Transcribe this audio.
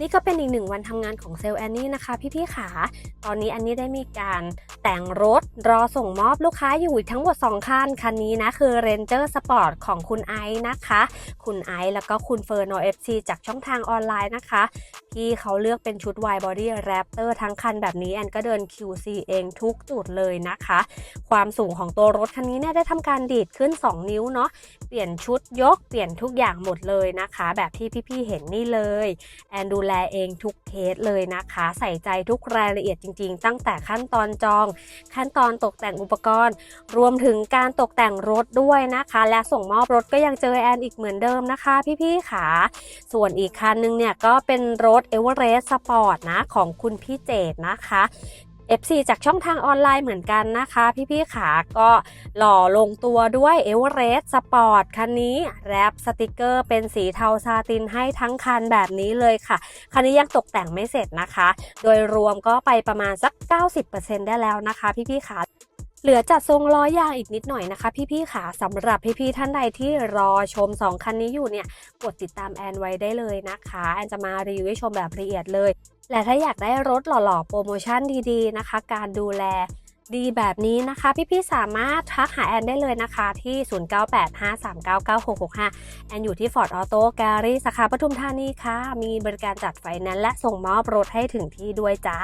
นี่ก็เป็นอีกหนึ่งวันทำงานของเซลล์แอนนี่นะคะ พี่ๆขาตอนนี้แอนนี่ได้มีการแต่งรถรอส่งมอบลูกค้าอยู่อีกทั้งหมด 2 คัน คันนี้นะคือ Ranger Sport ของคุณไอซ์นะคะ คุณไอซ์แล้วก็คุณเฟอร์โนเอฟซีจากช่องทางออนไลน์นะคะ ที่เขาเลือกเป็นชุด Wide Body Raptor ทั้งคันแบบนี้แอนก็เดิน QC เองทุกจุดเลยนะคะ ความสูงของตัวรถคันนี้เนี่ยได้ทำการดีดขึ้น 2 นิ้วเนาะเปลี่ยนชุดยกเปลี่ยนทุกอย่างหมดเลยนะคะ แบบที่พี่ๆเห็นนี่เลยแอนดูแลเองทุกเคสเลยนะคะ ใส่ใจทุกรายละเอียดจริงๆ ตั้งแต่ขั้นตอนจอง ขั้นตอนตกแต่งอุปกรณ์ รวมถึงการตกแต่งรถด้วยนะคะ และส่งมอบรถก็ยังเจอแอนอีกเหมือนเดิมนะคะ พี่ๆค่ะ ส่วนอีกคันนึงเนี่ยก็เป็นรถเอเวอเรสต์สปอร์ตนะของคุณพี่เจดนะคะ FC จากช่องทางออนไลน์เหมือนกันนะคะ พี่ๆขาก็หล่อลงตัวด้วย e v e r e s t Sport คันนี้แรปสติกเกอร์เป็นสีเทาซาตินให้ทั้งคันแบบนี้เลยค่ะ คันนี้ยังตกแต่งไม่เสร็จนะคะ โดยรวมก็ไปประมาณสัก 90%ได้แล้วนะคะ พี่ๆขา เหลือจัดทรงล้อยางอีกนิดหน่อยนะคะ พี่ๆขาสำหรับพี่ๆท่านใดที่รอชม 2 คันนี้อยู่เนี่ยกดติดตามแอนไว้ได้เลยนะคะ แอนจะมารีวิวให้ชมแบบละเอียดเลย และถ้าอยากได้รถหล่อๆ โปรโมชั่นดีๆนะคะ การดูแลดีแบบนี้นะคะ พี่ๆสามารถทักหาแอนได้เลยนะคะ ที่ 0985399665 แอนอยู่ที่ Ford Auto Gallery สาขาปทุมธานีค่ะ มีบริการจัดไฟแนนซ์และส่งมอบรถให้ถึงที่ด้วยจ้า